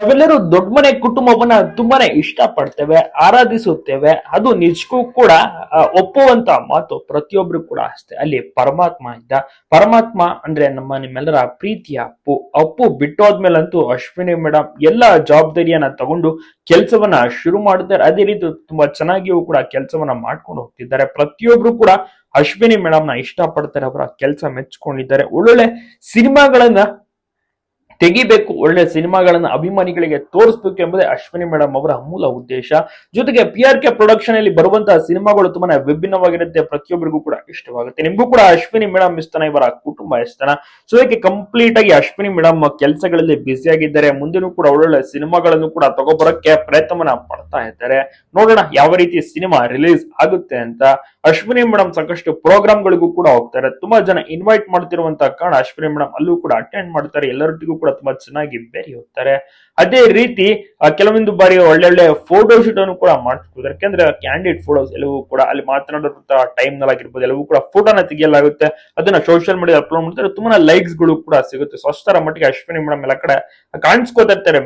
ನಾವೆಲ್ಲರೂ ದೊಡ್ಡ ಮನೆ ಕುಟುಂಬವನ್ನ ತುಂಬಾನೇ ಇಷ್ಟಪಡ್ತೇವೆ, ಆರಾಧಿಸುತ್ತೇವೆ. ಅದು ನಿಜಕ್ಕೂ ಕೂಡ ಒಪ್ಪುವಂತ ಮಾತು ಪ್ರತಿಯೊಬ್ರು ಕೂಡ ಅಷ್ಟೇ. ಅಲ್ಲಿ ಪರಮಾತ್ಮ ಇದ್ದ. ಪರಮಾತ್ಮ ಅಂದ್ರೆ ನಮ್ಮ ನಿಮ್ಮೆಲ್ಲರ ಪ್ರೀತಿಯ ಅಪ್ಪು. ಅಪ್ಪು ಬಿಟ್ಟೋದ್ಮೇಲಂತೂ ಅಶ್ವಿನಿ ಮೇಡಮ್ ಎಲ್ಲ ಜವಾಬ್ದಾರಿಯನ್ನ ತಗೊಂಡು ಕೆಲಸವನ್ನ ಶುರು ಮಾಡ್ತಾರೆ ಅದೇ ರೀತಿ ತುಂಬಾ ಚೆನ್ನಾಗಿಯೂ ಕೂಡ ಕೆಲಸವನ್ನ ಮಾಡ್ಕೊಂಡು ಹೋಗ್ತಿದ್ದಾರೆ. ಪ್ರತಿಯೊಬ್ರು ಕೂಡ ಅಶ್ವಿನಿ ಮೇಡಮ್ನ ಇಷ್ಟಪಡ್ತಾರೆ. ಅವರ ಕೆಲಸ ಮೆಚ್ಕೊಂಡಿದ್ದಾರೆ. ಒಳ್ಳೊಳ್ಳೆ ಸಿನಿಮಾಗಳನ್ನ ತೆಗಿಬೇಕು, ಒಳ್ಳೆ ಸಿನಿಮಾಗಳನ್ನ ಅಭಿಮಾನಿಗಳಿಗೆ ತೋರಿಸ್ಬೇಕು ಎಂಬುದೇ ಅಶ್ವಿನಿ ಮೇಡಮ್ ಅವರ ಮೂಲ ಉದ್ದೇಶ. ಜೊತೆಗೆ ಪಿ ಆರ್ ಕೆ ಪ್ರೊಡಕ್ಷನ್ ಅಲ್ಲಿ ಬರುವಂತಹ ಸಿನಿಮಾಗಳು ತುಂಬಾನೇ ವಿಭಿನ್ನವಾಗಿರುತ್ತೆ. ಪ್ರತಿಯೊಬ್ಬರಿಗೂ ಕೂಡ ಇಷ್ಟವಾಗುತ್ತೆ. ನಿಮಗೂ ಕೂಡ ಅಶ್ವಿನಿ ಮೇಡಮ್ ಇಷ್ಟನ ಇವರ ಕುಟುಂಬ ಇಷ್ಟನ. ಸೊ ಇದಕ್ಕೆ ಕಂಪ್ಲೀಟ್ ಆಗಿ ಅಶ್ವಿನಿ ಮೇಡಮ್ ಕೆಲಸಗಳಲ್ಲಿ ಬ್ಯುಸಿ ಆಗಿದ್ದಾರೆ. ಮುಂದೆನೂ ಕೂಡ ಒಳ್ಳೊಳ್ಳೆ ಸಿನಿಮಾಗಳನ್ನು ಕೂಡ ತಗೊಬರಕ್ಕೆ ಪ್ರಯತ್ನವನ್ನ ಪಡ್ತಾ ಇದ್ದಾರೆ. ನೋಡೋಣ ಯಾವ ರೀತಿ ಸಿನಿಮಾ ರಿಲೀಸ್ ಆಗುತ್ತೆ ಅಂತ. ಅಶ್ವಿನಿ ಮೇಡಮ್ ಸಾಕಷ್ಟು ಪ್ರೋಗ್ರಾಮ್ಗಳಿಗೂ ಕೂಡ ಹೋಗ್ತಾರೆ ತುಂಬಾ ಜನ ಇನ್ವೈಟ್ ಮಾಡ್ತಿರುವಂತಹ ಕಾರಣ ಅಶ್ವಿನಿ ಮೇಡಮ್ ಅಲ್ಲೂ ಕೂಡ ಅಟೆಂಡ್ ಮಾಡ್ತಾರೆ. ಎಲ್ಲರೊಟ್ಟಿಗೂ ಕೂಡ ತುಂಬಾ ಚೆನ್ನಾಗಿ ಬೆರೆಯುತ್ತಾರೆ ಅದೇ ರೀತಿ ಕೆಲವೊಂದು ಬಾರಿ ಒಳ್ಳೊಳ್ಳೆ ಫೋಟೋ ಶೂಟ್ ಅನ್ನು ಕೂಡ ಮಾಡಿಸ್ಕೊಳ್ತಾರೆ ಯಾಕೆಂದ್ರೆ ಕ್ಯಾಂಡಿಡ್ ಫೋಟೋಸ್ ಎಲ್ಲವೂ ಕೂಡ ಅಲ್ಲಿ ಮಾತನಾಡಿರುವಂತಹ ಟೈಮ್ನಲ್ಲಿ ಆಗಿರ್ಬೋದು. ಎಲ್ಲವೂ ಕೂಡ ಫೋಟೋನ ತೆಗೆಯಲಾಗುತ್ತೆ. ಅದನ್ನ ಸೋಷಿಯಲ್ ಮೀಡಿಯಾ ಅಪ್ಲೋಡ್ ಮಾಡ್ತಾರೆ ತುಂಬಾ ಲೈಕ್ಸ್ಗಳು ಕೂಡ ಸಿಗುತ್ತೆ. ಸೊ ಅಷ್ಟರ ಮಟ್ಟಿಗೆ ಅಶ್ವಿನಿ ಮೇಡಮ್ ಎಲ್ಲ ಕಡೆ ಕಾಣಿಸ್ಕೋತಾ ಇರ್ತಾರೆ.